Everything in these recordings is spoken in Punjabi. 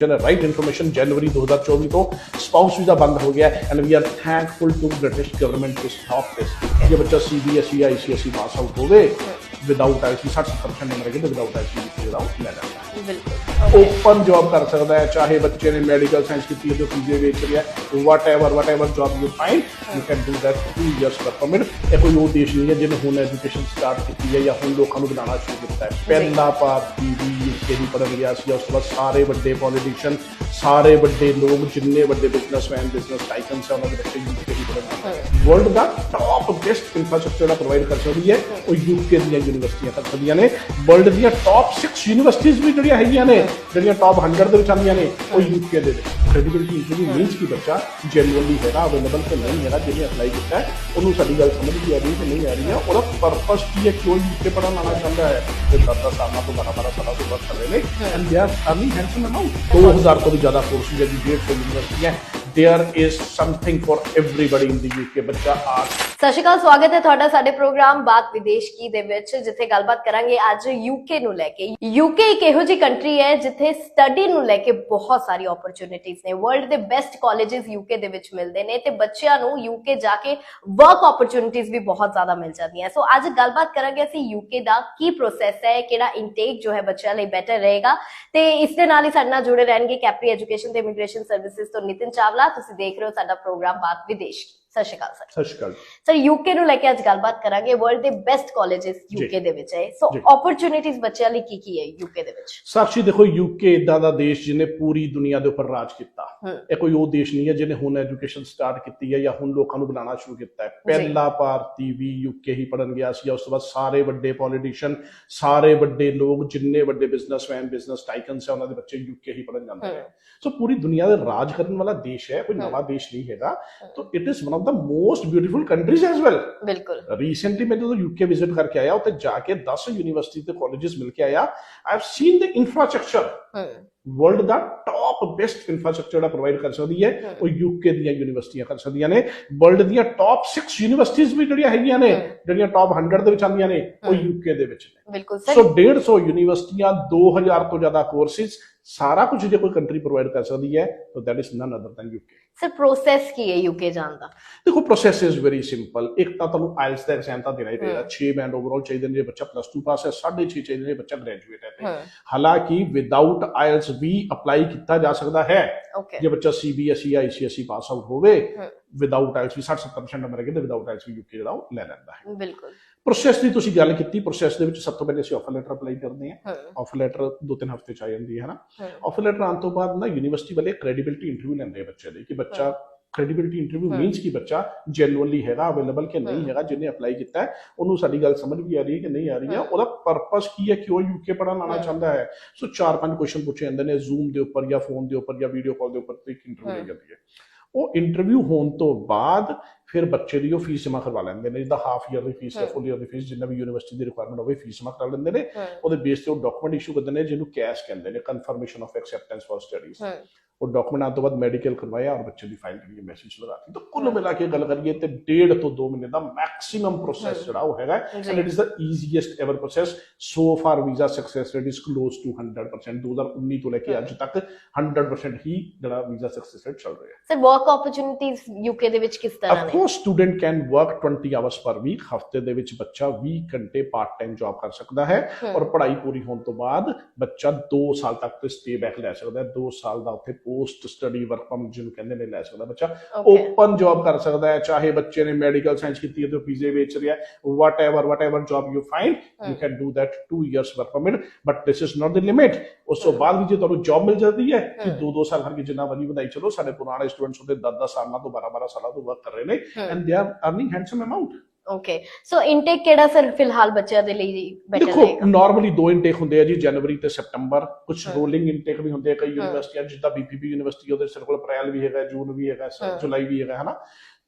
ਰਾਈਟ ਇਨਫੋਰਮੇਸ਼ਨ ਜਨਵਰੀ 2024 ਤੋਂ ਸਪਾਊਸ ਵੀਜ਼ਾ ਬੰਦ ਹੋ ਗਿਆ and we are thankful to British government to stop this ਜੇ ਬੱਚਾ ਸੀਬੀਐਸਈ ਆਈਸੀਐਸਈ ਪਾਸ ਆਊਟ ਹੋਵੇ ਵਿਦਆਊਟ ਆਈਸੀ 60% ਨੰਬਰ ਹੈਗੇ ਵਿਦਆਊਟ ਆਈਸੀ ਜਿਹੜਾ ਉਹ ਲੈ ਲੈਂਦਾ। ਹੈ ਬਿਲਕੁਲ ਓਪਨ ਜੌਬ ਕਰ ਸਕਦਾ ਹੈ ਚਾਹੇ ਬੱਚੇ ਨੇ ਮੈਡੀਕਲ ਸਾਇੰਸ ਕੀਤੀ ਹੈ ਤੇ ਪੀਜੀ ਵੇਚ ਰਿਹਾ whatever whatever job you find you can do that 2 years work permit ਇਹ ਕੋਈ ਉਹ ਦੇਸ਼ ਨਹੀਂ ਹੈ ਜਿਹਨੇ ਹੁਣ ਐਜੂਕੇਸ਼ਨ ਸਟਾਰਟ ਕੀਤੀ ਹੈ ਜਾਂ ਹੁਣ ਲੋਕਾਂ ਨੂੰ ਬਣਾਉਣਾ ਸ਼ੁਰੂ ਕੀਤਾ ਹੈ। ਪਹਿਲਾ ਭਾਰਤੀ ਵੀ ਯੂਕੇ ਦੀ ਪੜ੍ਹਨ ਗਿਆ ਸੀ ਉਸ ਤੋਂ ਬਾਅਦ ਸਾਰੇ ਵੱਡੇ ਪੋਲੀਟੀਸ਼ੀਅਨ ਸਾਰੇ ਵੱਡੇ ਲੋਕ ਜਿੰਨੇ ਵੱਡੇ ਬਿਜ਼ਨਸਮੈਨ ਬਿਜ਼ਨਸ ਟਾਈਕਨਸ ਉਹਨਾਂ ਦੇ ਬੱਚੇ ਯੂਕੇ ਦੀ ਵਰਲਡ ਦਾ ਟੌਪ ਬੈਸਟ ਇਨਫਰਾਸਟ੍ਰਕਚਰ ਪ੍ਰੋਵਾਈਡ ਕਰ ਸਕਦੀ ਹੈ। ਉਹ ਯੂਕੇ ਦੀਆਂ ਯੂਨੀਵਰਸਿਟੀਆਂ ਕਰ ਸਕਦੀਆਂ ਨੇ। ਵਰਲਡ ਦੀਆਂ ਟੌਪ 6 ਯੂਨੀਵਰਸਿਟੀਆਂ ਵੀ ਜਿਹੜੀਆਂ ਹੈਗੀਆਂ ਨੇ ਜਿਹੜੀਆਂ ਟੌਪ 100 ਦੇ ਵਿੱਚ ਆਉਂਦੀਆਂ ਨੇ ਉਹ ਯੂਕੇ ਦੇ ਵਿੱਚ। ਕ੍ਰੈਡੀਬਿਲਿਟੀ ਇੰਟਰਵਿਊ ਮੀਨਸ ਕਿ ਬੱਚਾ? ਜੈਨੂਅਲੀ ਹੈਗਾ ਅਵੇਲੇਬਲ ਕਿ ਨਹੀਂ ਹੈਗਾ ਜਿਹਨੇ ਅਪਲਾਈ ਕੀਤਾ ਉਹਨੂੰ ਸਾਡੀ ਗੱਲ ਸਮਝ ਵੀ ਆ ਰਹੀ ਕਿ ਨਹੀਂ ਆ ਰਹੀ ਹੈ। ਉਹਦਾ ਪਰਪਸ ਕੀ ਹੈ? ਕਿਉਂ ਯੂਕੇ ਪੜ੍ਹਨ ਆਉਣਾ ਚਾਹੁੰਦਾ ਹੈ? ਤੇ 10 ਸਾਲਾਂ ਤੋਂ 12 12 ਸਾਲਾਂ ਤੋਂ ਵਰਕ ਕਰ ਰਹੇ ਨੇ। And they are earning handsome amount 2000 ਤੋਂ ਵੀ ਜ਼ਿਆਦਾ ਕੋਰਸਿਸ ਹੈ ਜੀ 150 ਯੂਨੀਵਰਸਿਟੀਆਂ there is something for everybody in the UK ਬੱਚਾ ਆ ਸਤਿ ਸਵਾਗਤ ਹੈ ਤੁਹਾਡਾ ਸਾਡੇ ਪ੍ਰੋਗਰਾਮ ਬਾਤ ਵਿਦੇਸ਼ ਕੀ ਦੇ ਵਿੱਚ, ਜਿੱਥੇ ਗੱਲਬਾਤ ਕਰਾਂਗੇ ਅੱਜ ਯੂਕੇ ਨੂੰ ਲੈ ਕੇ। ਯੂਕੇ ਇੱਕ ਇਹੋ ਜੀ ਕੰਟਰੀ ਹੈ ਜਿੱਥੇ ਸਟੱਡੀ ਨੂੰ ਲੈ ਕੇ ਬਹੁਤ ਸਾਰੀ ਓਪਰਚ्युनिटीज ਨੇ। ਵਰਲਡ ਦੇ ਬੈਸਟ ਕਾਲਜਸ ਯੂਕੇ ਦੇ ਵਿੱਚ ਮਿਲਦੇ ਨੇ ਤੇ ਬੱਚਿਆਂ ਨੂੰ ਯੂਕੇ ਜਾ ਕੇ ਵਰਕ ਓਪਰਚ्युनिटीज ਵੀ ਬਹੁਤ ਜ਼ਿਆਦਾ ਮਿਲ ਜਾਂਦੀਆਂ। ਸੋ ਅੱਜ ਗੱਲਬਾਤ ਕਰਾਂਗੇ ਅਸੀਂ ਯੂਕੇ ਦਾ ਕੀ ਪ੍ਰੋਸੈਸ ਹੈ, ਕਿਹੜਾ ਇਨਟੇਕ ਜੋ ਹੈ ਬੱਚਿਆਂ ਲਈ ਬੈਟਰ ਰਹੇਗਾ। ਤੇ ਇਸ ਦੇ ਨਾਲ ਹੀ ਸਾਡੇ ਨਾਲ ਜੁੜੇ ਰਹਿਣਗੇ ਕੈਪਰੀ ਐਜੂਕੇਸ਼ਨ ਤੇ ਇਮੀਗ੍ਰੇਸ਼ਨ ਸਰਵਿਸਿਜ਼ ਤੋਂ ਨਿਤਿਨ ਚਾਵਲਾ। ਤੁਸੀਂ ਦੇਖ ਰਹੇ ਹੋ ਸਾਡਾ ਪ੍ਰੋਗਰਾਮ ਬਾਤ ਵਿਦੇਸ਼ ਸਤਿ ਸ਼੍ਰੀ ਅਕਾਲ ਸਰ ਸਤਿ ਸ਼੍ਰੀ ਅਕਾਲ ਸਰ ਯੂਕੇ ਨੂੰ ਲੈ ਕੇ ਅੱਜ ਗੱਲਬਾਤ ਕਰਾਂਗੇ ਵਰਲਡ ਦੇ ਬੈਸਟ ਕਾਲਜਸ ਯੂਕੇ ਦੇ ਵਿੱਚ ਹੈ ਸੋ ਓਪਰਚ्युनिटीज ਬੱਚਿਆਂ ਲਈ ਕੀ ਕੀ ਹੈ ਯੂਕੇ ਦੇ ਵਿੱਚ ਸਾਖੀ ਦੇਖੋ ਯੂਕੇ ਇਦਾਂ ਦਾ ਦੇਸ਼ ਜਿਹਨੇ ਪੂਰੀ ਦੁਨੀਆ ਦੇ ਉੱਪਰ ਰਾਜ ਕੀਤਾ ਇਹ ਕੋਈ ਉਹ ਦੇਸ਼ ਨਹੀਂ ਹੈ ਜਿਹਨੇ ਹੁਣ ਐਜੂਕੇਸ਼ਨ ਸਟਾਰਟ ਕੀਤੀ ਹੈ ਜਾਂ ਹੁਣ ਲੋਕਾਂ ਨੂੰ ਬੁਲਾਉਣਾ ਸ਼ੁਰੂ ਕੀਤਾ ਹੈ ਪਹਿਲਾ ਭਾਰਤੀ ਵੀ ਯੂਕੇ ਹੀ ਪੜਨ ਗਿਆ ਸੀ ਉਸ ਤੋਂ ਬਾਅਦ ਸਾਰੇ ਵੱਡੇ ਪੋਲੀਟੀਸ਼ੀਅਨ ਸਾਰੇ ਵੱਡੇ ਲੋਕ ਜਿੰਨੇ ਵੱਡੇ ਬਿਜ਼ਨਸਮੈਨ ਬਿਜ਼ਨਸ ਟਾਈਕਨਸ ਹੈ ਉਹਨਾਂ ਦੇ ਬੱਚੇ ਯੂਕੇ ਹੀ ਪੜਨ ਜਾਂਦੇ ਨੇ ਸੋ ਪੂਰੀ ਦੁਨੀਆ ਦੇ ਰਾਜ ਕਰਨ ਵਾਲਾ ਦੇਸ਼ ਹੈ ਕੋਈ ਨਵਾਂ ਦੇਸ਼ ਨਹੀਂ ਹੈਗਾ so it is one of the most beautiful countries as well ਬਿਲਕੁਲ ਰੀਸੈਂਟਲੀ ਮੈਂ ਜਦੋਂ ਯੂਕੇ ਵਿਜ਼ਿਟ ਕਰਕੇ ਆਇਆ ਉੱਥੇ ਜਾ ਕੇ 10 ਯੂਨੀਵਰਸਿਟੀ ਤੇ ਕਾਲਜਸ ਮਿਲ ਕੇ ਆਇਆ I have seen the infrastructure world the top best infrastructure ਦਾ ਪ੍ਰੋਵਾਈਡ ਕਰ ਸਕਦੀ ਹੈ। ਉਹ ਯੂਕੇ ਦੀਆਂ ਯੂਨੀਵਰਸਿਟੀਆਂ ਕਰ ਸਕਦੀਆਂ ਨੇ ਵਰਲਡ ਦੀਆਂ ਟੌਪ 6 ਯੂਨੀਵਰਸਿਟੀਆਂ ਵੀ ਜਿਹੜੀਆਂ ਹੈਗੀਆਂ ਨੇ। ਜਿਹੜੀਆਂ ਟੌਪ 100 ਦੇ ਵਿੱਚ ਆਉਂਦੀਆਂ ਨੇ ਉਹ। ਯੂਕੇ ਦੇ ਵਿੱਚ ਨੇ ਬਿਲਕੁਲ ਸੋ ਸਰ 150 ਯੂਨੀਵਰਸਿਟੀਆਂ 2000 ਤੋਂ ਜ਼ਿਆਦਾ ਕੋਰਸਿਸ ਸਾਰਾ ਕੁਝ ਜੇ ਕੋਈ ਕੰਟਰੀ ਪ੍ਰੋਵਾਈਡ ਕਰ ਸਕਦੀ ਹੈ ਤਾਂ that is none other than UK sir process ਕੀ ਹੈ ਯੂਕੇ ਜਾਣ ਦਾ? ਦੇਖੋ ਪ੍ਰੋਸੈਸ ਇਜ਼ ਵੈਰੀ ਸਿੰਪਲ ਇੱਕ ਤਾਂ ਤੁਹਾਨੂੰ ਆਇਲਸ ਦਾ ਐਗਜ਼ਾਮ ਤਾਂ ਦੇਣਾ ਹੀ ਪਏਗਾ। ਹਮ। 6 ਬੈਂਡ ਓਵਰਆਲ ਚਾਹੀਦੇ ਨੇ ਜੇ ਬੱਚਾ ਪਲੱਸ 2 ਪਾਸ ਹੈ 6.5 ਚਾਹੀਦੇ ਨੇ ਬੱਚਾ ਗ੍ਰੈਜੂਏਟ ਹੈ ਹਾਲਾਂਕਿ ਵਿਦਆਊਟ ਆਇਲਸ ਵੀ ਅਪਲਾਈ ਕੀਤਾ ਜਾ ਸਕਦਾ ਹੈ। ਜੇ ਬੱਚਾ ਸੀਬੀਐਸਈ ਆਈਸੀਐਸਈ ਪਾਸ ਆਊਟ ਹੋਵੇ। ਵਿਦਆਊਟ ਆਇਲਸ ਵੀ 60-70% ਨੰਬਰ ਹੈਗੇ ਤੇ ਵਿਦਆਊਟ ਵੀ ਯੂਕੇ ਜਿਹੜਾ ਉਹ ਲੈ ਲੈਂਦਾ ਹੈ। ਬਿਲਕੁਲ। ਪ੍ਰੋਸੈਸ ਦੀ ਤੁਸੀਂ ਗੱਲ ਕੀਤੀ ਪ੍ਰੋਸੈਸ ਦੇ ਵਿੱਚ ਸਭ ਤੋਂ ਪਹਿਲੇ ਅਸੀਂ ਆਫਰ ਲੈਟਰ ਅਪਲਾਈ ਕਰਦੇ ਹਾਂ। ਆਫਰ ਲੈਟਰ ਦੋ ਤਿੰਨ ਹਫ਼ਤੇ ਚ ਆ ਜਾਂਦੀ ਹੈ ਨਾ ਆਫਰ ਲੈਟਰ ਆਉਣ ਤੋਂ ਬਾਅਦ ਨਾ ਯੂਨੀਵਰਸਿਟੀ ਵਾਲੇ ਕ੍ਰੈਡੀਬਿਲਿਟੀ ਇੰਟਰਵਿਊ ਲੈਂਦੇ ਆ ਬੱਚੇ ਦੇ ਕਿ ਬੱਚਾ ਕ੍ਰੈਡੀਬਿਲਿਟੀ ਇੰਟਰਵਿਊ। ਮੀਨਸ ਕਿ ਬੱਚਾ ਜੈਨੂਅਲੀ ਹੈਗਾ ਅਵੇਲੇਬਲ ਕਿ ਨਹੀਂ। ਹੈਗਾ ਜਿਹਨੇ ਅਪਲਾਈ ਕੀਤਾ ਹੈ ਉਹਨੂੰ ਸਾਡੀ ਗੱਲ ਸਮਝ ਵੀ ਆ ਰਹੀ ਹੈ ਕਿ ਨਹੀਂ ਆ ਰਹੀ ਹੈ। ਉਹਦਾ ਪਰਪਸ ਕੀ ਹੈ ਕਿਉਂ ਯੂਕੇ ਪੜਨ ਹਾਂ। ਚਾਹੁੰਦਾ ਹੈ ਸੋ ਚਾਰ ਪੰਜ ਕੁਐਸਚਨ ਪੁੱਛੇ ਜਾਂਦੇ ਨੇ ਜ਼ੂਮ ਦੇ ਉੱਪਰ ਜਾਂ ਫੋਨ ਦੇ ਉੱਪਰ ਜਾਂ ਵੀਡੀਓ ਕਾਲ ਦੇ ਉੱਪਰ ਤੇ ਇੱਕ ਇੰਟਰਵਿਊ ਲਈ। ਜਾਂਦੀ ਹੈ ਉਹ ਇੰਟਰਵਿਊ ਹੋਣ ਤੋਂ ਬਾਅਦ ਫਿਰ ਬੱਚੇ ਦੀ ਉਹ ਫੀਸ ਜਮ੍ਹਾਂ ਕਰਵਾ ਲੈਂਦੇ ਨੇ ਜਿੱਦਾਂ ਹਾਫ ਈਅਰ ਦੀ ਫੀਸ ਜਾਂ। ਫੁੱਲ ਈਅਰ ਦੀ ਫੀਸ ਜਿੰਨਾ ਵੀ ਯੂਨੀਵਰਸਿਟੀ ਦੀ ਰਿਕੁਆਇਰਮੈਂਟ ਹੋਵੇ ਫੀਸ ਜਮ੍ਹਾਂ ਕਰਾ ਲੈਂਦੇ ਨੇ ਉਹਦੇ ਬੇਸ ਤੇ ਉਹ ਡਾਕੂਮੈਂਟ ਇਸ਼ੂ ਕਰਦੇ ਨੇ ਜਿਹਨੂੰ ਕੈਸ਼ ਕਹਿੰਦੇ ਨੇ confirmation of acceptance for studies और डॉक्यूमेंट आने तो बाद मेडिकल करवाया और बच्चे भी फ़ाइल करके मैसेज लगा तो कुल मिला के गल करिए तो डेढ़ तो दो महीने का मैक्सिमम प्रोसेस जरा वो है and it is the easiest ever process so far visa success rate is close to hundred percent दो हज़ार उन्नीस तो लेके अज तक हंड्रेड परसेंट ही जरा वीज़ा सक्सैस रेट चल रहा है। सर वर्क अपॉर्चुनिटीज़ यूके ਦੇ ਵਿੱਚ ਕਿਸ ਤਰ੍ਹਾਂ ਨੇ of course student can work 20 hours per week ਹਫਤੇ ਦੇ ਵਿੱਚ ਬੱਚਾ 20 ਘੰਟੇ ਪਾਰਟ ਟਾਈਮ ਜੌਬ ਕਰ ਸਕਦਾ ਹੈ ਔਰ ਪੜ੍ਹਾਈ ਪੂਰੀ ਹੋਣ ਤੋਂ ਬਾਅਦ ਬੱਚਾ 2 ਸਾਲ ਤੱਕ ਤੇ ਸਟੇ ਬੈਕ ਲੈ ਸਕਦਾ ਹੈ 2 ਸਾਲ ਦਾ ਉੱਥੇ ਪੋਸਟ ਸਟੱਡੀ ਵਰਕ ਪਰਮਿਟ ਜਿਹਨੂੰ ਕਹਿੰਦੇ ਨੇ ਲੈ ਸਕਦਾ ਬੱਚਾ ਓਪਨ ਜੌਬ ਕਰ ਸਕਦਾ ਹੈ ਚਾਹੇ ਬੱਚੇ ਨੇ ਮੈਡੀਕਲ ਸਾਇੰਸ ਕੀਤੀ ਹੈ ਤੇ ਪੀਜ਼ੇ ਵੇਚ ਰਿਹਾ whatever whatever job you find you. Can do that 2 years work permit but this is not the limit ਉਸ ਤੋਂ ਹਮ। ਬਾਅਦ ਵੀ ਜੇ ਤੁਹਾਨੂੰ ਜੌਬ ਮਿਲ ਜਾਂਦੀ ਹੈ ਕਿ ਹਮ। 2-2 ਸਾਲ ਕਰਕੇ ਜਿੰਨਾ ਵਧੀ ਵਧਾਈ ਚਲੋ ਸਾਡੇ ਪੁਰਾਣੇ ਸਟੂਡੈਂਟਸ ਉਹਦੇ 10-10 ਸਾਲਾਂ ਤੋਂ 12-12 ਸਾਲਾਂ ਤੋਂ ਵਰਕ ਕਰ ਰਹੇ ਨੇ and they are earning handsome amount okay so intake ਕਿਹੜਾ ਸਰ ਫਿਲਹਾਲ ਬੱਚਿਆਂ ਦੇ ਲਈ ਬੈਟਰ ਦੇਖੋ ਨਾਰਮਲੀ ਦੋ ਇਨਟੇਕ ਹੁੰਦੇ ਆ ਜੀ ਜਨਵਰੀ ਤੇ ਸਪਟੰਬਰ ਕੁਝ। ਰੋਲਿੰਗ ਇਨਟੇਕ ਵੀ ਹੁੰਦੇ ਆ ਕਈ। ਯੂਨੀਵਰਸਿਟੀਆਂ ਜਿੱਦਾਂ ਬੀਪੀਪੀ ਯੂਨੀਵਰਸਿਟੀ ਉਹਦੇ ਸਿਰ ਕੋਲ ਅਪ੍ਰੈਲ ਵੀ ਹੈਗਾ ਜੂਨ ਵੀ ਹੈਗਾ। ਜੁਲਾਈ ਵੀ ਹੈਗਾ ਹਨਾ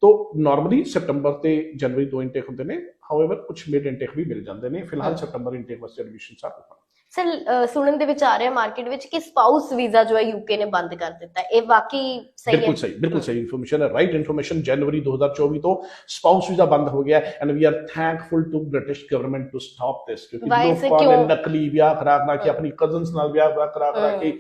ਤੋ ਨਾਰਮਲੀ ਸਪਟੰਬਰ ਤੇ ਜਨਵਰੀ ਦੋ ਇਨਟੇਕ ਹੁੰਦੇ ਨੇ ਹਾਊਐਵਰ ਕੁਝ ਮਿਡ ਇਨਟੇਕ ਵੀ ਮਿਲ ਜਾਂਦੇ ਨੇ ਫਿਲਹਾਲ। ਸਪਟੰਬਰ ਇਨਟੇਕ ਵਾਸਤੇ ਐਡਮਿਸ਼ਨਸ ਆ ਓਪਨ ਸਰ ਸੁਣਨ ਦੇ ਵਿੱਚ ਆ ਰਿਹਾ ਮਾਰਕੀਟ ਵਿੱਚ ਕਿ ਸਪਾਊਸ ਵੀਜ਼ਾ ਜੋ ਹੈ ਯੂਕੇ ਨੇ ਬੰਦ ਕਰ ਦਿੱਤਾ ਇਹ ਵਾਕਈ ਸਹੀ ਹੈ ਬਿਲਕੁਲ ਸਹੀ ਬਿਲਕੁਲ। ਸਹੀ ਇਨਫੋਰਮੇਸ਼ਨ ਹੈ ਰਾਈਟ ਇਨਫੋਰਮੇਸ਼ਨ ਜਨਵਰੀ 2024 ਤੋਂ ਸਪਾਊਸ ਵੀਜ਼ਾ ਬੰਦ ਹੋ ਗਿਆ and we are thankful to British government to stop this ਕਿਉਂਕਿ ਲੋਕਾਂ ਨੇ? ਨਕਲੀ ਵਿਆਹ ਕਰਾ ਕਰਾ ਕੇ। ਆਪਣੀ ਕਜ਼ਨਸ ਨਾਲ ਵਿਆਹ ਕਰਾ ਕਰਾ। ਕੇ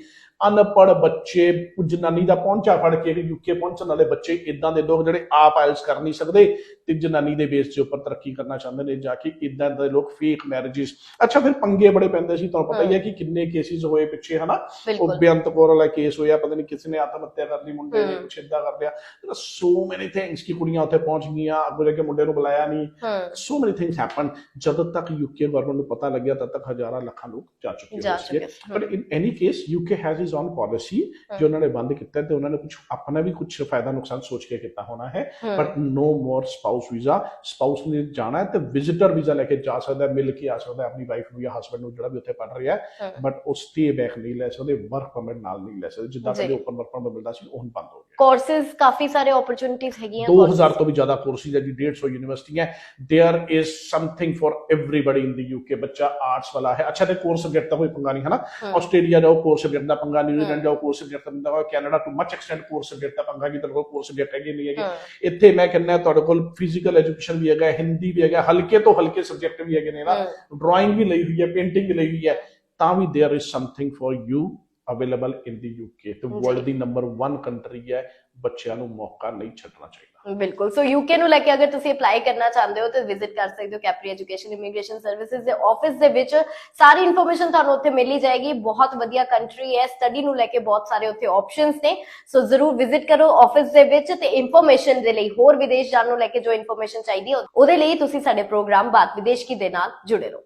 ਅਨਪੜ੍ਹ ਬੱਚੇ ਜਨਾਨੀ ਦਾ ਪਹੁੰਚਾ ਫੜ ਕੇ ਯੂਕੇ ਪਹੁੰਚਣ ਵਾਲੇ ਬੱਚੇ ਇਦਾਂ ਦੇ ਲੋਕ ਜਿਹੜੇ ਆਪ ਆਇਲਸ ਕਰ ਨਹੀਂ ਸਕਦੇ ਤੇ ਜਨਾਨੀ ਦੇ ਬੇਸ ਦੇ ਉੱਪਰ ਤਰੱਕੀ ਕਰਨਾ ਚਾਹੁੰਦੇ ਨੇ ਜਾ ਕੇ ਇਦਾਂ ਦੇ ਲੋਕ ਫੇਕ ਮੈਰਿਜਸ ਅੱਛਾ ਫਿਰ ਪੰਗੇ ਬੜੇ ਪੈਂਦੇ ਸੀ ਤੁਹਾਨੂੰ ਪਤਾ ਹੀ ਹੈ ਕਿ ਕਿੰਨੇ ਕੇਸਿਸ ਹੋਏ ਪਿੱਛੇ ਹਨਾ? ਉਹ ਬੇਅੰਤ ਕੌਰ ਵਾਲਾ ਕੇਸ ਹੋਇਆ ਪਤਾ ਨਹੀਂ ਕਿਸੇ ਨੇ ਆਤਮ ਹੱਤਿਆ ਕਰ ਲਈ ਮੁੰਡੇ ਨੇ। ਕੁਛ ਏਦਾਂ ਕਰ ਲਿਆ। ਸੋ ਮੈਨੀ ਥਿੰਗਸ ਕਿ ਕੁੜੀਆਂ ਉੱਥੇ ਪਹੁੰਚ ਗਈਆਂ ਅੱਗੋਂ ਜਾ ਕੇ ਮੁੰਡੇ ਨੂੰ ਬੁਲਾਇਆ ਨਹੀਂ। ਸੋ ਮੈਨੀ ਥਿੰਗਸ ਹੈਪਨ ਜਦ ਤੱਕ ਯੂਕੇ ਗਵਰਨਮੈਂਟ ਨੂੰ ਪਤਾ ਲੱਗਿਆ ਤਦ ਤੱਕ ਹਜ਼ਾਰਾਂ ਲੱਖਾਂ ਲੋਕ ਜਾ ਚੁੱਕੇ ਸੀ but in any case UK has based on policy ਜੋ ਉਹਨਾਂ ਨੇ ਬੰਦ ਕੀਤਾ ਤੇ ਉਹਨਾਂ ਨੇ ਕੁਝ ਆਪਣਾ ਵੀ ਕੁਝ ਫਾਇਦਾ ਨੁਕਸਾਨ ਸੋਚ ਕੇ ਕੀਤਾ ਹੋਣਾ ਹੈ। But no more spouse visa spouse ਨੇ ਜਾਣਾ ਹੈ ਤੇ ਵਿਜ਼ਿਟਰ ਵੀਜ਼ਾ ਲੈ ਕੇ ਜਾ ਸਕਦਾ ਮਿਲ ਕੇ ਆ ਸਕਦਾ ਆਪਣੀ ਵਾਈਫ ਨੂੰ ਜਾਂ ਹਸਬੰਡ ਨੂੰ ਜਿਹੜਾ ਵੀ ਉੱਥੇ ਪੜ ਰਿਹਾ ਹੈ। ਬਟ ਉਹ ਸਟੇ ਬੈਕ ਨਹੀਂ ਲੈ ਸਕਦੇ ਵਰਕ ਪਰਮਿਟ ਨਾਲ ਨਹੀਂ ਲੈ ਸਕਦੇ। ਜਿੱਦਾਂ ਪਹਿਲੇ ਓਪਨ ਵਰਕ ਪਰਮਿਟ ਮਿਲਦਾ ਸੀ ਉਹ ਹੁਣ ਬੰਦ ਹੋ ਗਿਆ। ਕੋਰਸਸ ਕਾਫੀ ਸਾਰੇ ਓਪਰਚੁਨਿਟੀਆਂ ਹੈਗੀਆਂ 2000 ਤੋਂ ਵੀ ਜ਼ਿਆਦਾ ਕੋਰਸਿਸ ਹੈ ਜੀ 150 ਯੂਨੀਵਰਸਿਟੀਆਂ there is something for everybody in the UK ਬੱਚਾ ਆਰਟਸ ਵਾਲਾ ਹੈ। ਅੱਛਾ ਤੇ ਕੋਰਸ ਸਬਜੈਕਟ ਦਾ ਕੋਈ ਪੰਗਾ ਨਹੀਂ ਹੈ। ਨਾ ਆਸਟ੍ਰੇਲੀਆ ਦਾ ਕੋਰਸ ਸਬਜੈਕਟ ਦਾ ਪੰਗਾ ਨਿਊਜ਼ੀਲੈਂਡ ਜਾਓ ਕੋਰ ਸਬਜੈਕਟ ਦਿੰਦਾ ਹੋਇਆ Canada too much extend core subject ਦਾ ਪੰਗਾ ਕਿ ਤੁਹਾਡੇ ਕੋਲ ਕੋਰ ਹੈਗੇ ਨਹੀਂ ਹੈਗੇ। ਇੱਥੇ ਮੈਂ ਕਹਿੰਦਾ ਤੁਹਾਡੇ ਕੋਲ ਫਿਜ਼ੀਕਲ ਐਜੂਕੇਸ਼ਨ ਵੀ ਹੈਗਾ ਹਿੰਦੀ ਵੀ ਹੈਗਾ ਹਲਕੇ ਤੋਂ ਹਲਕੇ ਸਬਜੈਕਟ ਵੀ ਹੈਗੇ ਨੇ ਨਾ। ਡਰਾਇੰਗ ਵੀ ਲਈ ਹੋਈ ਹੈ ਪੇਂਟਿੰਗ ਵੀ ਲਈ ਹੋਈ ਹੈ ਤਾਂ ਵੀ there is something for you available in the UK ਤੇ ਵਰਲਡ ਦੀ ਨੰਬਰ 1 ਕੰਟਰੀ ਹੈ ਬੱਚਿਆਂ ਨੂੰ ਮੌਕਾ ਨਹੀਂ ਛੱਡਣਾ ਚਾਹੀਦਾ। ਬਿਲਕੁਲ। ਸੋ ਯੂਕੇ ਨੂੰ ਲੈ ਕੇ ਅਗਰ ਤੁਸੀਂ ਅਪਲਾਈ ਕਰਨਾ ਚਾਹੁੰਦੇ ਹੋ, ਤਾਂ ਵਿਜ਼ਿਟ ਕਰ ਸਕਦੇ ਹੋ ਕੈਪਰੀ ਐਜੂਕੇਸ਼ਨ ਇਮੀਗ੍ਰੇਸ਼ਨ ਸਰਵਿਸਿਜ਼ ਦੇ ਆਫਿਸ ਦੇ ਵਿੱਚ। ਸਾਰੀ ਇਨਫੋਰਮੇਸ਼ਨ ਤੁਹਾਨੂੰ ਉੱਥੇ ਮਿਲ ਹੀ ਜਾਏਗੀ। ਬਹੁਤ ਵਧੀਆ ਕੰਟਰੀ ਹੈ। ਸਟੱਡੀ ਨੂੰ ਲੈ ਕੇ ਬਹੁਤ ਸਾਰੇ ਉੱਥੇ ਆਪਸ਼ਨਸ ਨੇ। ਸੋ ਜ਼ਰੂਰ ਵਿਜ਼ਿਟ ਕਰੋ ਆਫਿਸ ਦੇ ਵਿੱਚ ਤੇ ਇਨਫੋਰਮੇਸ਼ਨ ਦੇ ਲਈ ਹੋਰ ਵਿਦੇਸ਼ ਜਾਣ ਨੂੰ ਲੈ ਕੇ ਜੋ ਇਨਫੋਰਮੇਸ਼ਨ ਚਾਹੀਦੀ ਹੈ, ਉਹਦੇ ਲਈ ਤੁਸੀਂ ਸਾਡੇ ਪ੍ਰੋਗਰਾਮ ਬਾਤ ਵਿਦੇਸ਼ ਕੀ ਦੇ ਨਾਲ ਜੁੜੇ ਰਹੋ।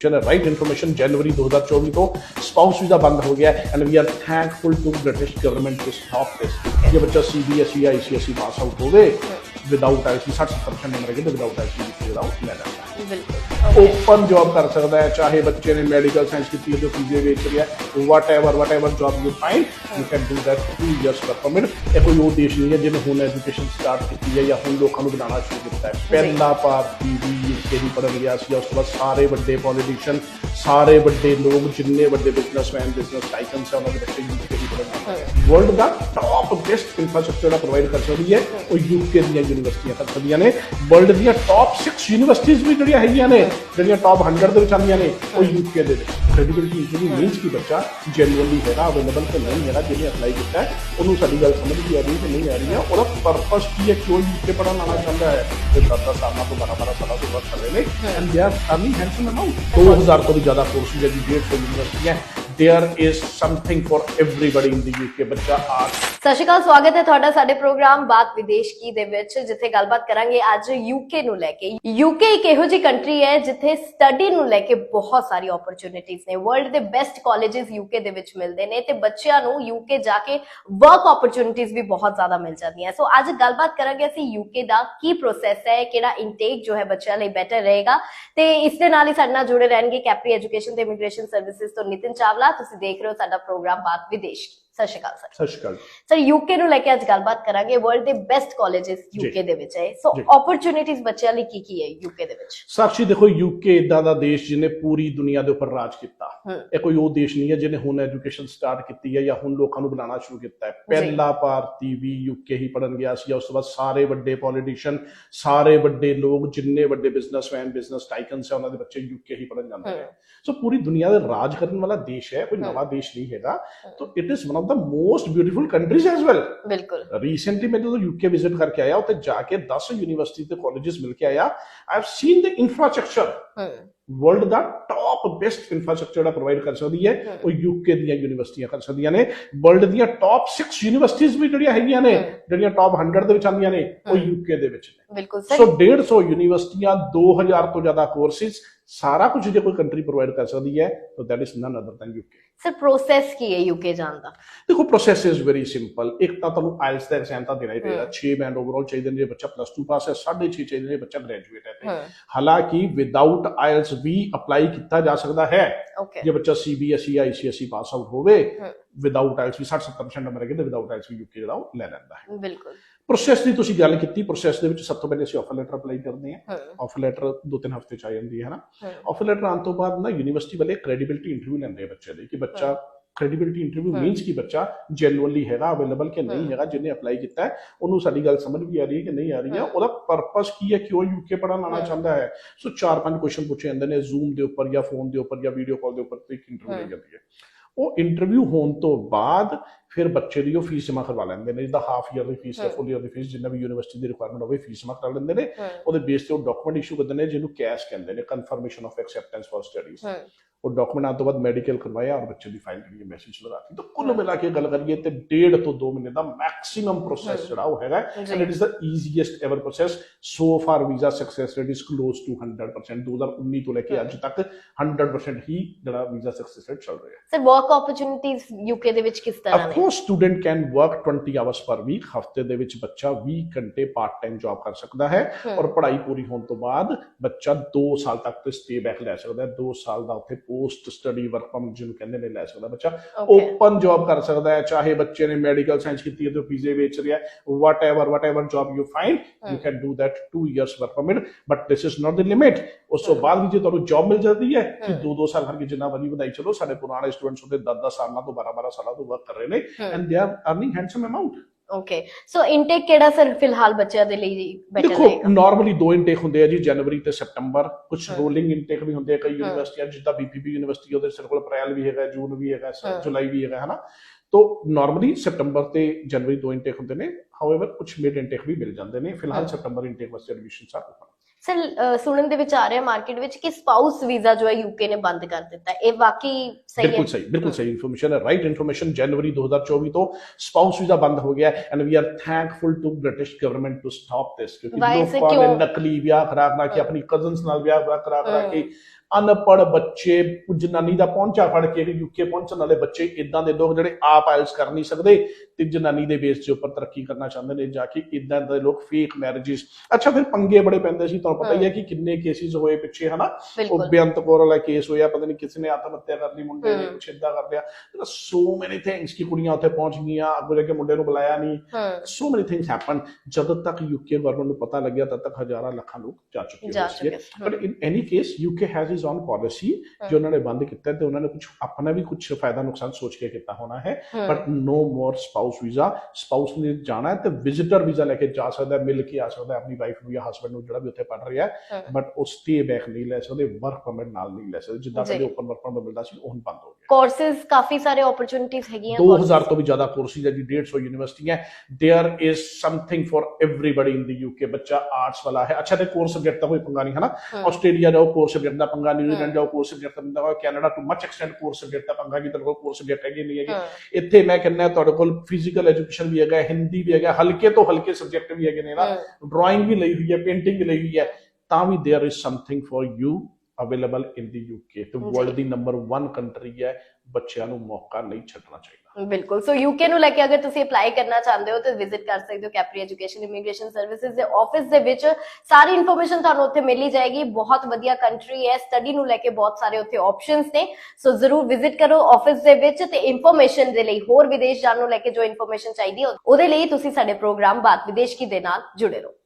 ਚੈਨਲ ਰਾਈਟ ਇਨਫੋਰਮੇਸ਼ਨ ਜਨਵਰੀ 2024 ਤੋਂ ਸਪਾਊਸ ਵੀਜ਼ਾ ਬੰਦ ਹੋ ਗਿਆ and we are thankful to British government to stop this ਜੇ ਬੱਚਾ ਸੀਬੀਐਸਈ ਆਈਸੀਐਸਈ ਪਾਸ ਆਊਟ ਹੋਵੇ ਵਿਦਆਊਟ ਆਈਸੀ 60% ਨੰਬਰ ਹੈਗੇ ਤੇ ਵਿਦਆਊਟ ਆਈਸੀ ਵਿਦਆਊਟ ਲੈਂਦਾ ਬਿਲਕੁਲ ਓਪਨ ਜੌਬ ਕਰ ਸਕਦਾ ਹੈ ਚਾਹੇ ਬੱਚੇ ਨੇ ਮੈਡੀਕਲ ਸਾਇੰਸ ਕੀਤੀ ਹੈ ਜੋ ਪੀਜੀ ਵੇਚ ਰਿਹਾ whatever whatever job you find you can do that two years work permit ਇਹ ਕੋਈ ਉਹ ਦੇਸ਼ ਨਹੀਂ ਹੈ ਜਿਹਨੇ ਹੁਣ ਐਜੂਕੇਸ਼ਨ ਸਟਾਰਟ ਕੀਤੀ ਹੈ ਜਾਂ ਹੁਣ ਲੋਕਾਂ ਨੂੰ ਬਣਾਉਣਾ ਸ਼ੁਰੂ ਕੀਤਾ ਹੈ ਪਹਿਲਾ ਭਾਰਤੀ ਵੀ ਯੂਕੇ ਦੀ ਪੜ੍ਹਨ ਗਿਆ ਸੀ ਉਸ ਤੋਂ ਬਾਅਦ ਸਾਰੇ ਵੱਡੇ ਪੋਲੀਟੀਸ਼ੀਅਨ ਸਾਰੇ ਵੱਡੇ ਲੋਕ, ਜਿੰਨੇ ਵੱਡੇ ਬਿਜ਼ਨਸਮੈਨ ਬਿਜ਼ਨਸ ਟਾਈਕਨਸ ਹੈ ਉਹਨਾਂ ਦੇ ਬੱਚੇ ਯੂਕੇ ਵਰਲਡ ਦਾ ਟੌਪ ਬੈਸਟ ਇਨਫਰਾਸਟ੍ਰਕਚਰ ਦਾ ਪ੍ਰੋਵਾਈਡ ਕਰ ਸਕਦੀ ਹੈ। ਉਹ ਯੂਕੇ ਦੀਆਂ ਯੂਨੀਵਰਸਿਟੀਆਂ ਕਰ ਸਕਦੀਆਂ ਨੇ। ਵਰਲਡ ਦੀਆਂ ਟੌਪ 6 ਯੂਨੀਵਰਸਿਟੀਆਂ ਵੀ ਜਿਹੜੀਆਂ ਹੈਗੀਆਂ ਨੇ, ਜਿਹੜੀਆਂ ਟੌਪ 100 ਦੇ ਵਿੱਚ ਆਉਂਦੀਆਂ ਨੇ, ਉਹ ਯੂਕੇ ਦੇ ਵਿੱਚ। ਕ੍ਰੈਡੀਬਿਲਿਟੀ ਜਿਹੜੀ ਮੀਨਸ ਕਿ ਬੱਚਾ ਜੈਨੂਅਲੀ ਹੈਗਾ ਅਵੇਲੇਬਲ ਤੇ ਨਹੀਂ ਹੈਗਾ, ਜਿਹਨੇ ਅਪਲਾਈ ਕੀਤਾ ਉਹਨੂੰ ਸਾਡੀ ਗੱਲ ਸਮਝ ਵੀ ਆ ਰਹੀ ਹੈ ਕਿ ਨਹੀਂ ਆ ਰਹੀ ਹੈ। ਉਹਦਾ ਪਰਪਸ ਕੀ ਹੈ, ਕਿਉਂ ਯੂਕੇ ਪੜ੍ਹਨ ਆਉਣਾ ਚਾਹੁੰਦਾ ਹੈ? ਤੇ ਦਾਦਾ ਸਾਹਮਣਾ ਤੋਂ 12 12 ਸਾਲਾਂ ਤੋਂ ਵਰਕ ਕਰ ਨੇ। And they are earning handsome amount 2000 ਤੋਂ ਵੀ ਜ਼ਿਆਦਾ ਕੋਰਸਿਸ ਹੈ ਜੀ 150 ਯੂਨੀਵਰਸਿਟੀਆਂ there is something for everybody in the UK ਬੱਚਾ ਆ ਸਤਿ ਸ਼੍ਰੀ ਅਕਾਲ, ਸਵਾਗਤ ਹੈ ਤੁਹਾਡਾ ਸਾਡੇ ਪ੍ਰੋਗਰਾਮ ਬਾਤ ਵਿਦੇਸ਼ ਕੀ ਦੇ ਵਿੱਚ, ਜਿੱਥੇ ਗੱਲਬਾਤ ਕਰਾਂਗੇ ਅੱਜ ਯੂਕੇ ਨੂੰ ਲੈ ਕੇ। ਯੂਕੇ ਇੱਕ ਇਹੋ ਜੀ ਕੰਟਰੀ ਹੈ ਜਿੱਥੇ ਸਟੱਡੀ ਨੂੰ ਲੈ ਕੇ ਬਹੁਤ ਸਾਰੀ ਓਪਰਚ्युनिटीज ਨੇ। ਵਰਲਡ ਦੇ ਬੈਸਟ ਕਾਲਜਸ ਯੂਕੇ ਦੇ ਵਿੱਚ ਮਿਲਦੇ ਨੇ ਤੇ ਬੱਚਿਆਂ ਨੂੰ ਯੂਕੇ ਜਾ ਕੇ ਵਰਕ ਓਪਰਚ्युनिटीज ਵੀ ਬਹੁਤ ਜ਼ਿਆਦਾ ਮਿਲ ਜਾਂਦੀਆਂ। ਸੋ ਅੱਜ ਗੱਲਬਾਤ ਕਰਾਂਗੇ ਅਸੀਂ ਯੂਕੇ ਦਾ ਕੀ ਪ੍ਰੋਸੈਸ ਹੈ, ਕਿਹੜਾ ਇਨਟੇਕ ਜੋ ਹੈ ਬੱਚਿਆਂ ਲਈ ਬੈਟਰ ਰਹੇਗਾ। ਤੇ ਇਸ ਦੇ ਨਾਲ ਹੀ ਸਾਡੇ ਨਾਲ ਜੁੜੇ ਰਹਿਣਗੇ ਕੈਪਰੀ ਐਜੂਕੇਸ਼ਨ ਤੇ ਇਮੀਗ੍ਰੇਸ਼ਨ ਸਰਵਿਸਿਜ਼ ਤੋਂ ਨਿਤਿਨ ਚਾਵਲਾ। ਤੁਸੀਂ ਦੇਖ ਰਹੇ ਹੋ ਸਾਡਾ ਪ੍ਰੋਗਰਾਮ ਬਾਤ ਵਿਦੇਸ਼। ਕੀ ਸਤਿ ਸ਼੍ਰੀ ਸਰ। ਸਤਿ ਸ਼੍ਰੀ ਸਰ ਯੂਕੇ ਨੂੰ ਲੈ ਕੇ ਅੱਜ ਗੱਲਬਾਤ ਕਰਾਂਗੇ ਵਰਲਡ ਦੇ ਬੈਸਟ ਕਾਲਜਸ ਯੂਕੇ ਦੇ ਵਿੱਚ ਹੈ। ਸੋ ਓਪਰਚ्युनिटीज ਬੱਚਿਆਂ ਲਈ ਕੀ ਕੀ ਹੈ ਯੂਕੇ ਦੇ ਵਿੱਚ? ਸਾਖੀ ਦੇਖੋ ਯੂਕੇ ਇਦਾਂ ਦਾ ਦੇਸ਼ ਜਿਹਨੇ ਪੂਰੀ ਦੁਨੀਆ ਦੇ ਉੱਪਰ ਰਾਜ ਕੀਤਾ। ਇਹ ਕੋਈ ਉਹ ਦੇਸ਼ ਨਹੀਂ ਹੈ ਜਿਹਨੇ ਹੁਣ ਐਜੂਕੇਸ਼ਨ ਸਟਾਰਟ ਕੀਤੀ ਹੈ ਜਾਂ ਹੁਣ ਲੋਕਾਂ ਨੂੰ ਬਣਾਉਣਾ ਸ਼ੁਰੂ ਕੀਤਾ ਹੈ। ਪਹਿਲਾ ਭਾਰਤੀ ਵੀ ਯੂਕੇ ਹੀ ਪੜਨ ਗਿਆ ਸੀ ਉਸ ਤੋਂ ਬਾਅਦ ਸਾਰੇ ਵੱਡੇ ਪੋਲੀਟੀਸ਼ੀਅਨ ਸਾਰੇ ਵੱਡੇ ਲੋਕ ਜਿੰਨੇ ਵੱਡੇ ਬਿਜ਼ਨਸਮੈਨ ਬਿਜ਼ਨਸ ਟਾਈਕਨਸ ਹੈ ਉਹਨਾਂ ਦੇ ਬੱਚੇ ਯੂਕੇ ਹੀ ਪੜਨ ਜਾਂਦੇ ਆ ਸੋ ਪੂਰੀ ਦੁਨੀਆ ਦੇ ਰਾਜ ਕਰਨ ਵਾਲਾ ਦੇਸ਼ ਹੈ ਕੋਈ ਨਵਾਂ ਦੇਸ਼ ਨਹੀਂ ਹੈਗਾ। ਤਾਂ it is one of the most beautiful countries as well ਬਿਲਕੁਲ ਰੀਸੈਂਟਲੀ ਮੈਂ ਜਦੋਂ ਯੂਕੇ ਵਿਜ਼ਿਟ ਕਰਕੇ ਆਇਆ ਉੱਥੇ ਜਾ ਕੇ 10 ਯੂਨੀਵਰਸਿਟੀ ਤੇ ਕਾਲਜਸ ਮਿਲ ਕੇ ਆਇਆ I have seen the infrastructure world the top best infrastructure ਦਾ ਪ੍ਰੋਵਾਈਡ ਕਰ ਸਕਦੀ ਹੈ। ਉਹ ਯੂਕੇ ਦੀਆਂ ਯੂਨੀਵਰਸਿਟੀਆਂ ਕਰ ਸਕਦੀਆਂ ਨੇ ਵਰਲਡ ਦੀਆਂ ਟੌਪ 6 ਯੂਨੀਵਰਸਿਟੀਆਂ ਵੀ ਜਿਹੜੀਆਂ ਹੈਗੀਆਂ ਨੇ। ਜਿਹੜੀਆਂ ਟੌਪ 100 ਦੇ ਵਿੱਚ ਆਉਂਦੀਆਂ ਨੇ ਉਹ। ਯੂਕੇ ਦੇ ਵਿੱਚ ਨੇ ਬਿਲਕੁਲ ਸੋ ਸਰ 150 ਯੂਨੀਵਰਸਿਟੀਆਂ 2000 ਤੋਂ ਜ਼ਿਆਦਾ ਕੋਰਸਿਸ ਸਾਰਾ ਕੁਝ ਜੇ ਕੋਈ ਕੰਟਰੀ ਪ੍ਰੋਵਾਈਡ ਕਰ ਸਕਦੀ ਹੈ ਤਾਂ that is none other than UK sir process ਕੀ ਹੈ ਯੂਕੇ ਜਾਣ ਦਾ? ਦੇਖੋ ਪ੍ਰੋਸੈਸ ਇਜ਼ ਵੈਰੀ ਸਿੰਪਲ ਇੱਕ ਤਾਂ ਤੁਹਾਨੂੰ ਆਇਲਸ ਦਾ ਐਗਜ਼ਾਮ ਤਾਂ ਦੇਣਾ ਹੀ ਪਏਗਾ। ਹਮ। 6 ਬੈਂਡ ਓਵਰਆਲ ਚਾਹੀਦੇ ਨੇ ਜੇ ਬੱਚਾ ਪਲੱਸ 2 ਪਾਸ ਹੈ 6.5 ਚਾਹੀਦੇ ਨੇ ਜੇ ਬੱਚਾ ਗ੍ਰੈਜੂਏਟ ਹੈ ਤੇ। ਹਾਲਾਂਕਿ ਵਿਦਆਊਟ ਆਇਲਸ ਵੀ ਅਪਲਾਈ ਕੀਤਾ ਜਾ ਸਕਦਾ ਹੈ। ਜੇ ਬੱਚਾ ਸੀਬੀਐਸਈ ਆਈਸੀਐਸਈ ਪਾਸ ਆਊਟ ਹੋਵੇ। ਵਿਦਆਊਟ ਆਇਲਸ ਵੀ 60-70% ਨੰਬਰ ਹੈਗੇ ਤੇ ਵਿਦਆਊਟ ਆਇਲਸ ਵੀ ਯੂਕੇ ਉਹ ਲੈ ਲੈਂਦਾ ਹੈ। ਬਿਲਕੁਲ। ਪ੍ਰੋਸੈਸ ਦੀ ਤੁਸੀਂ ਗੱਲ ਕੀਤੀ ਪ੍ਰੋਸੈਸ ਦੇ ਵਿੱਚ ਸਭ ਤੋਂ ਪਹਿਲੇ ਅਸੀਂ ਆਫਰ ਲੈਟਰ ਅਪਲਾਈ ਕਰਦੇ ਹਾਂ। ਆਫਰ ਲੈਟਰ ਦੋ ਤਿੰਨ ਹਫ਼ਤੇ ਚ ਆ ਜਾਂਦੀ ਹੈ ਨਾ ਆਫਰ ਲੈਟਰ ਆਉਣ ਤੋਂ ਬਾਅਦ ਨਾ ਯੂਨੀਵਰਸਿਟੀ ਵਾਲੇ ਕ੍ਰੈਡੀਬਿਲਿਟੀ ਇੰਟਰਵਿਊ ਲੈਂਦੇ ਆ ਬੱਚੇ ਦੇ ਕਿ ਬੱਚਾ ਕ੍ਰੈਡੀਬਿਲਿਟੀ ਇੰਟਰਵਿਊ। ਮੀਨਸ ਕਿ ਬੱਚਾ ਜੈਨੂਅਲੀ ਹੈਗਾ ਅਵੇਲੇਬਲ ਕਿ ਨਹੀਂ। ਹੈਗਾ ਜਿਹਨੇ ਅਪਲਾਈ ਕੀਤਾ ਹੈ ਉਹਨੂੰ ਸਾਡੀ ਗੱਲ ਸਮਝ ਵੀ ਆ ਰਹੀ ਹੈ ਕਿ ਨਹੀਂ ਆ ਰਹੀ ਹੈ। ਉਹਦਾ ਪਰਪਸ ਕੀ ਹੈ ਕਿਉਂ ਯੂਕੇ ਪੜਨ ਹਮ। ਚਾਹੁੰਦਾ ਹੈ ਸੋ ਚਾਰ ਪੰਜ ਕੁਐਸਚਨ ਪੁੱਛੇ ਜਾਂਦੇ ਨੇ ਜ਼ੂਮ ਦੇ ਉੱਪਰ ਜਾਂ ਫੋਨ ਦੇ ਉੱਪਰ ਜਾਂ ਵੀਡੀਓ ਕਾਲ ਦੇ ਉੱਪਰ ਤੇ ਇੱਕ ਇੰਟਰਵਿਊ ਲਈ। ਜਾਂਦੀ ਹੈ ਉਹ ਇੰਟਰਵਿਊ ਹੋਣ ਤੋਂ ਬਾਅਦ ਫਿਰ ਬੱਚੇ ਦੀ ਉਹ ਫੀਸ ਜਮ੍ਹਾਂ ਕਰਵਾ ਲੈਂਦੇ ਨੇ ਜਿੱਦਾਂ ਹਾਫ ਈਅਰ ਦੀ ਫੀਸ ਜਾਂ। ਫੁੱਲ ਈਅਰ ਦੀ ਫੀਸ ਜਿੰਨਾ ਵੀ ਯੂਨੀਵਰਸਿਟੀ ਦੀ ਰਿਕੁਆਇਰਮੈਂਟ ਹੋਵੇ ਫੀਸ ਜਮ੍ਹਾਂ ਕਰਾ ਲੈਂਦੇ ਨੇ। ਉਹਦੇ ਬੇਸ ਤੇ ਉਹ ਡਾਕੂਮੈਂਟ ਇਸ਼ੂ ਕਰਦੇ ਨੇ ਜਿਹਨੂੰ ਕੈਸ਼ ਕਹਿੰਦੇ ਨੇ confirmation of acceptance for studies और डॉक्यूमेंट आने तो बाद मेडिकल करवाया और बच्चे की फ़ाइल करिए मैसेज लगा दी तो कुल मिला के गल करिए तो डेढ़ तो दो महीने का मैक्सीम प्रोसैस जो है। And it is the easiest ever process so far visa success rate is close to hundred percent दो हज़ार उन्नीस तो लेके अज तक हंड्रेड परसेंट ही जरा वीज़ा सक्सैस रेट चल रहा है। सर वर्क अपॉर्चुनिटीज़ यूके 20 20 और पढ़ाई पूरी होने तो बाद बच्चा 2 साल तक ਤੇ ਸਟੇ ਬੈਕ ਲੈ ਸਕਦਾ ਹੈ 2 ਸਾਲ ਦਾ ਉੱਥੇ ਪੋਸਟ ਸਟੱਡੀ ਵਰਕ ਪਰਮਿਟ ਜਿਹਨੂੰ ਕਹਿੰਦੇ ਨੇ ਲੈ ਸਕਦਾ ਬੱਚਾ ਓਪਨ ਜੌਬ ਕਰ ਸਕਦਾ ਹੈ ਚਾਹੇ ਬੱਚੇ ਨੇ ਮੈਡੀਕਲ ਸਾਇੰਸ ਕੀਤੀ ਹੈ ਤੇ ਪੀਜ਼ੇ ਵੇਚ ਰਿਹਾ ਹੈ whatever whatever job you find you. Can do that 2 years work permit but this is not the limit ਉਸ ਤੋਂ ਹਮ। ਬਾਅਦ ਵੀ ਜੇ ਤੁਹਾਨੂੰ ਜੌਬ ਮਿਲ ਜਾਂਦੀ ਹੈ ਤੇ ਹਮ। 2-2 ਸਾਲ ਕਰਕੇ ਜਿੰਨਾ ਵਧੀ ਵਧਾਈ ਚਲੋ ਸਾਡੇ ਪੁਰਾਣੇ ਸਟੂਡੈਂਟਸ ਉਹਦੇ 10-10 ਸਾਲਾਂ ਤੋਂ 12-12 ਸਾਲਾਂ ਤੋਂ ਵਰਕ ਕਰ ਰਹੇ ਨੇ and they are earning handsome amount okay. So intake ਕਿਹੜਾ ਸਰ ਫਿਲਹਾਲ ਬੱਚਿਆਂ ਦੇ ਲਈ ਬੈਟਰ ਦੇਖੋ ਨਾਰਮਲੀ ਦੋ ਇਨਟੇਕ ਹੁੰਦੇ ਆ ਜੀ ਜਨਵਰੀ ਤੇ ਸਤੰਬਰ ਕੁਝ। ਰੋਲਿੰਗ ਇਨਟੇਕ ਵੀ ਹੁੰਦੇ ਆ ਕਈ। ਯੂਨੀਵਰਸਿਟੀਆਂ ਜਿੱਦਾਂ ਬੀਪੀਪੀ ਯੂਨੀਵਰਸਿਟੀ ਉਹਦੇ ਸਿਰ ਕੋਲ ਅਪ੍ਰੈਲ ਵੀ ਹੈਗਾ ਜੂਨ ਵੀ ਹੈਗਾ। ਜੁਲਾਈ ਵੀ ਹੈਗਾ ਹਨਾ ਤੋ ਨਾਰਮਲੀ ਸਤੰਬਰ ਤੇ ਜਨਵਰੀ ਦੋ ਇਨਟੇਕ ਹੁੰਦੇ ਨੇ ਹਾਊਐਵਰ ਕੁਝ ਮਿਡ ਇਨਟੇਕ ਵੀ ਮਿਲ ਜਾਂਦੇ ਨੇ ਫਿਲਹਾਲ। ਸਤੰਬਰ ਇਨਟੇਕ ਵਾਸਤੇ ਐਡਮਿਸ਼ਨਸ ਆ open। ਸਰ ਸੁਣਨ ਦੇ ਵਿੱਚ ਆ ਰਿਹਾ ਮਾਰਕੀਟ ਵਿੱਚ ਕਿ ਸਪਾਊਸ ਵੀਜ਼ਾ ਜੋ ਹੈ ਯੂਕੇ ਨੇ ਬੰਦ ਕਰ ਦਿੱਤਾ ਇਹ ਵਾਕਈ ਸਹੀ ਹੈ ਬਿਲਕੁਲ ਸਹੀ ਬਿਲਕੁਲ। ਸਹੀ ਇਨਫੋਰਮੇਸ਼ਨ ਹੈ ਰਾਈਟ ਇਨਫੋਰਮੇਸ਼ਨ ਜਨਵਰੀ 2024 ਤੋਂ ਸਪਾਊਸ ਵੀਜ਼ਾ ਬੰਦ ਹੋ ਗਿਆ and we are thankful to British government to stop this ਕਿਉਂਕਿ ਲੋਕਾਂ ਨੇ? ਨਕਲੀ ਵਿਆਹ ਕਰਾ ਕਰਾ ਕੇ। ਆਪਣੀ ਕਜ਼ਨਸ ਨਾਲ ਵਿਆਹ ਕਰਾ ਕਰਾ। ਕੇ ਅਨਪੜ ਬੱਚੇ ਜਨਾਨੀ ਦਾ ਪਹੁੰਚਾ ਫੜ ਕੇ ਯੂਕੇ ਪਹੁੰਚਣ ਵਾਲੇ ਬੱਚੇ ਇਦਾਂ ਦੇ ਲੋਕ ਜਿਹੜੇ ਆਪ ਆਇਲਸ ਕਰ ਨਹੀਂ ਸਕਦੇ ਤੇ ਜਨਾਨੀ ਦੇ ਬੇਸ ਦੇ ਉੱਪਰ ਤਰੱਕੀ ਕਰਨਾ ਚਾਹੁੰਦੇ ਨੇ ਜਾ ਕੇ ਇਦਾਂ ਦੇ ਲੋਕ ਫੇਕ ਮੈਰਿਜਸ ਅੱਛਾ ਫਿਰ ਪੰਗੇ ਬੜੇ ਪੈਂਦੇ ਸੀ ਤੁਹਾਨੂੰ ਪਤਾ ਹੀ ਹੈ ਕਿ ਕਿੰਨੇ ਕੇਸਿਸ ਹੋਏ ਪਿੱਛੇ ਹਨਾ? ਉਹ ਬੇਅੰਤ ਕੌਰ ਵਾਲਾ ਕੇਸ ਹੋਇਆ ਪਤਾ ਨਹੀਂ ਕਿਸੇ ਨੇ ਆਤਮ ਹੱਤਿਆ ਕਰ ਲਈ ਮੁੰਡੇ ਨੇ। ਕੁਛ ਏਦਾਂ ਕਰ ਲਿਆ। ਸੋ ਮੈਨੀ ਥਿੰਗਸ ਕਿ ਕੁੜੀਆਂ ਉੱਥੇ ਪਹੁੰਚ ਗਈਆਂ ਅੱਗੋਂ ਜਾ ਕੇ ਮੁੰਡੇ ਨੂੰ ਬੁਲਾਇਆ ਨਹੀਂ। ਸੋ ਮੈਨੀ ਥਿੰਗਸ ਹੈਪਨ ਜਦੋਂ ਤੱਕ ਯੂਕੇ ਗਵਰਨਮੈਂਟ ਨੂੰ ਪਤਾ ਲੱਗਿਆ ਤਦ ਤੱਕ ਹਜ਼ਾਰਾਂ ਲੱਖਾਂ ਲੋਕ ਜਾ ਚੁੱਕੇ ਸੀ। But in any case UK has based on policy जो उन्होंने बंद किया थे उन्होंने कुछ अपना भी कुछ फ़ायदा नुकसान सोच के किया होना है। But no more spouse visa spouse ने जाना है तो विजिटर वीज़ा लेके जा सकता है मिल के आ सकता है अपनी वाइफ या हस्बैंड जो भी उत्थे पढ़ रहा है। बट उस स्टे बैक नहीं ले सकते वर्क परमिट नाल नहीं ले सकते जिद्दा पहले ओपन वर्क परमिट मिलता सी ओन बंद हो गया कोर्सेज काफ़ी सारे अपॉर्चुनिटीज़ हैगी हैं 2000 तो भी ज़्यादा कोर्सेज है जी 150 यूनिवर्सिटी है। There is something for everybody in the UK बच्चा आर्ट्स वाला है। अच्छा तो कोर्स गेट तक कोई पंगा नहीं है ना? ऑस्ट्रेलिया जाओ कोर्स गेट का पंगा ਪੰਗਾ ਨਿਊਜ਼ੀਲੈਂਡ ਜਾਓ ਕੋਰ ਸਬਜੈਕਟ ਦਾ ਹੈ Canada too much extent core subject ਦਾ ਪੰਗਾ ਕਿ ਤੁਹਾਡੇ ਕੋਲ ਕੋਰ ਹੈਗੇ ਨਹੀਂ ਹੈਗੇ। ਇੱਥੇ ਮੈਂ ਕਹਿੰਦਾ ਤੁਹਾਡੇ ਕੋਲ ਫਿਜ਼ੀਕਲ ਐਜੂਕੇਸ਼ਨ ਵੀ ਹੈਗਾ ਹਿੰਦੀ ਵੀ ਹੈਗਾ ਹਲਕੇ ਤੋਂ ਹਲਕੇ ਸਬਜੈਕਟ ਵੀ ਹੈਗੇ ਨੇ ਨਾ। ਡਰਾਇੰਗ ਵੀ ਲਈ ਹੋਈ ਹੈ ਪੇਂਟਿੰਗ ਵੀ ਲਈ ਹੋਈ ਹੈ ਤਾਂ ਵੀ there is something for you available in the UK ਤੇ ਵਰਲਡ ਦੀ ਨੰਬਰ 1 ਕੰਟਰੀ ਹੈ ਬੱਚਿਆਂ ਨੂੰ ਮੌਕਾ ਨਹੀਂ ਛੱਡਣਾ ਚਾਹੀਦਾ। ਬਿਲਕੁਲ। ਸੋ ਯੂਕੇ ਨੂੰ ਲੈ ਕੇ ਅਗਰ ਤੁਸੀਂ ਅਪਲਾਈ ਕਰਨਾ ਚਾਹੁੰਦੇ ਹੋ, ਤਾਂ ਵਿਜ਼ਿਟ ਕਰ ਸਕਦੇ ਹੋ ਕੈਪਰੀ ਐਜੂਕੇਸ਼ਨ ਇਮੀਗ੍ਰੇਸ਼ਨ ਸਰਵਿਸਿਜ਼ ਦੇ ਆਫਿਸ ਦੇ ਵਿੱਚ। ਸਾਰੀ ਇਨਫੋਰਮੇਸ਼ਨ ਤੁਹਾਨੂੰ ਉੱਥੇ ਮਿਲੀ ਜਾਏਗੀ। ਬਹੁਤ ਵਧੀਆ ਕੰਟਰੀ ਹੈ। ਸਟੱਡੀ ਨੂੰ ਲੈ ਕੇ ਬਹੁਤ ਸਾਰੇ ਉੱਥੇ ਆਪਸ਼ਨਸ ਨੇ। ਸੋ ਜ਼ਰੂਰ ਵਿਜ਼ਿਟ ਕਰੋ ਆਫਿਸ ਦੇ ਵਿੱਚ ਤੇ ਇਨਫੋਰਮੇਸ਼ਨ ਦੇ ਲਈ ਹੋਰ ਵਿਦੇਸ਼ ਜਾਣ ਨੂੰ ਲੈ ਕੇ ਜੋ ਇਨਫੋਰਮੇਸ਼ਨ ਚਾਹੀਦੀ ਹੈ, ਉਹਦੇ ਲਈ ਤੁਸੀਂ ਸਾਡੇ ਪ੍ਰੋਗਰਾਮ ਬਾਤ ਵਿਦੇਸ਼ ਕੀ ਦੇ ਨਾਲ ਜੁੜੇ ਰਹੋ।